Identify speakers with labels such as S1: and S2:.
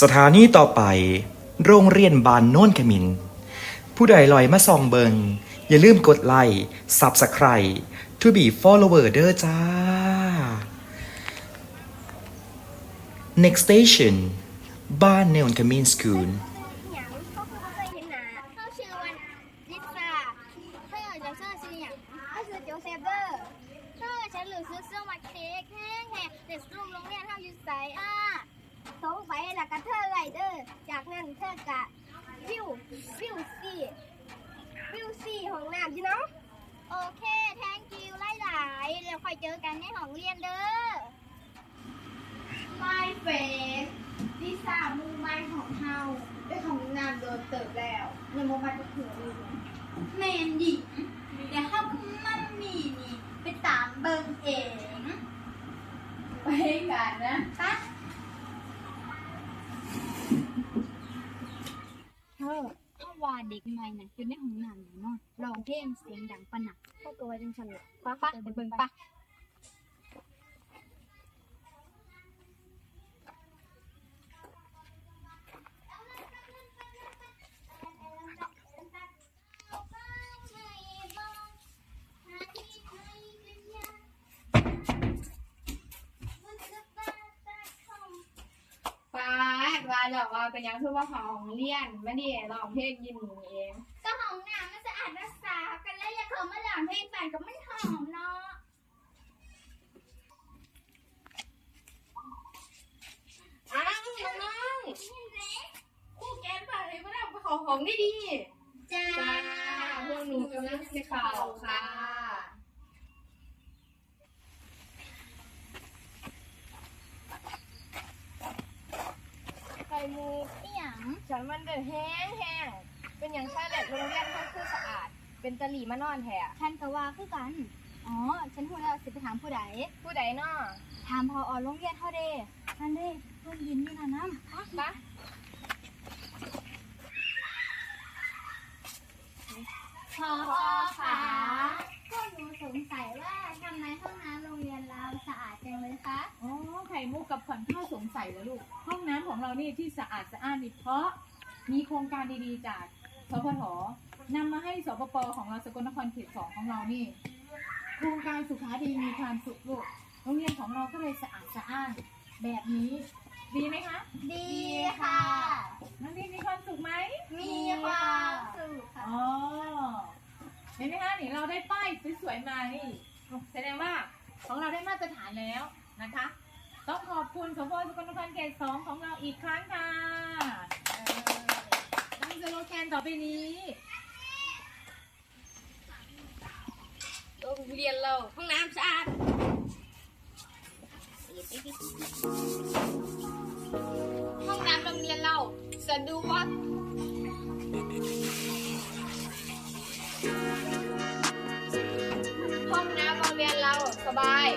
S1: สถานีต่อไป โรงเรียนบานโน่นขมิน ผู้ใดลอยมาส่องเบิง อย่าลืมกดไลค์ Subscribe to be follower เด้อจ้า next station บ้านเนอนขมินสคูล
S2: หยังเขาคือบ่เคยเห็นหน้าเขาชื่อวันลิซ่าเธอจะเชื่อชื่อหยังเขาชื่อโจเซฟเบอร์เธอฉันหรือซื้อเสื้อมาเค้กแห้งแห้งเด็กรุ่มโรงเรียนเฮาอยู่ไสอะสงสัยล่ะกะเธอไรเด้อจาก นั้นเธอกะวิววิวสี่วิวสี่ของน้ำจีเนาะโอเค thank you หลายๆเดี๋ยวค่อยเจอกันในห้องเรียนเด้อ
S3: ไม่เฟสลิซ่ามูไม่ของเฮาได้ของนามโดนเติบแล้วในโมบายก็ถือเลยแมนดิเดี๋ยวเข้ามันมีนี่ ไปตามเบิงเองไปกันนะปะ
S4: เธอถ้า วาเด็กใหม่น่ะอยู่ในห้องน้ำอยู่เนาะร้องเพลงเสียงดังปะหนัก
S2: พวกตัวจังฉันเลย
S4: ปะปะไปเบิ่งปะ
S3: ว่าหรอกว่าเป็นยังคือว่าของเรียนไม่ได้ร้องเพลงยินหนูเอง
S2: ก็ห้องน้ำมันสะอาดรักษากันแล้วอย่าเขามาหลังเพลงปั่นกับมันหอมเนาะ
S3: อ้าวน้องคู่แกนผ่านเลยไม่ได้เอาของของได้ดี
S2: จ้า
S3: จ้าพวกหนูกำลังจะข่าวค่ะ
S2: ไข่มูอีหยัง
S5: ฉันมันเดือดแห้งแห้งเป็นอย่างใช่แหละโรงเรียนเขาคือสะอาด เป็นตะหลีมานอนแท้
S4: ฉันก็ว่าคือกัน อ๋อ ฉันพูดแล้วสิไปถามผู้ใด
S5: ผู้ใดน้อ
S4: ถามพออโรงเรียนเฮาเด้นั่นเด้เพิ่นยินอยู่นะน้ำ
S5: ปะ
S2: พอค่ะพวกหนูสงสัยว่าทำไมห้องน้ำโรงเรียนเราสะอาดจังเลยคะ
S6: อ๋อไข่มุกกับขวัญข้าวสงสัยแล้วลูก ห้องน้ำของเรานี่ที่สะอาดสะอ้านนี่เพราะมีโครงการดีๆจากสพทนำมาให้สปปของเราสกลนครเขตสองของเรานี่ โครงการสุขาดีมีความสุขลูกโรงเรียนของเราก็เลยสะอาดสะอ้านแบบนี้ ดีไหมคะ
S2: ดีค่ะ
S6: นักเรียนมีความสุขไหม
S2: มีความสุขค่ะ
S6: อ๋อ เห็นไหมคะนี่เราได้ป้ายสวยๆมานี่ แสดงว่าของเราได้มาตรฐานแล้วนะคะ ต้องขอบคุณสมพรสกลนครเขตสองของเราอีกครั้งค่ะตั้งสโลแกนต่อไปนี้
S3: โรงเรียนเราห้องน้ำสะอาดห้องน้ำโรงเรียนเราสะดวกห้องน้ำโรงเรียนเราสบาย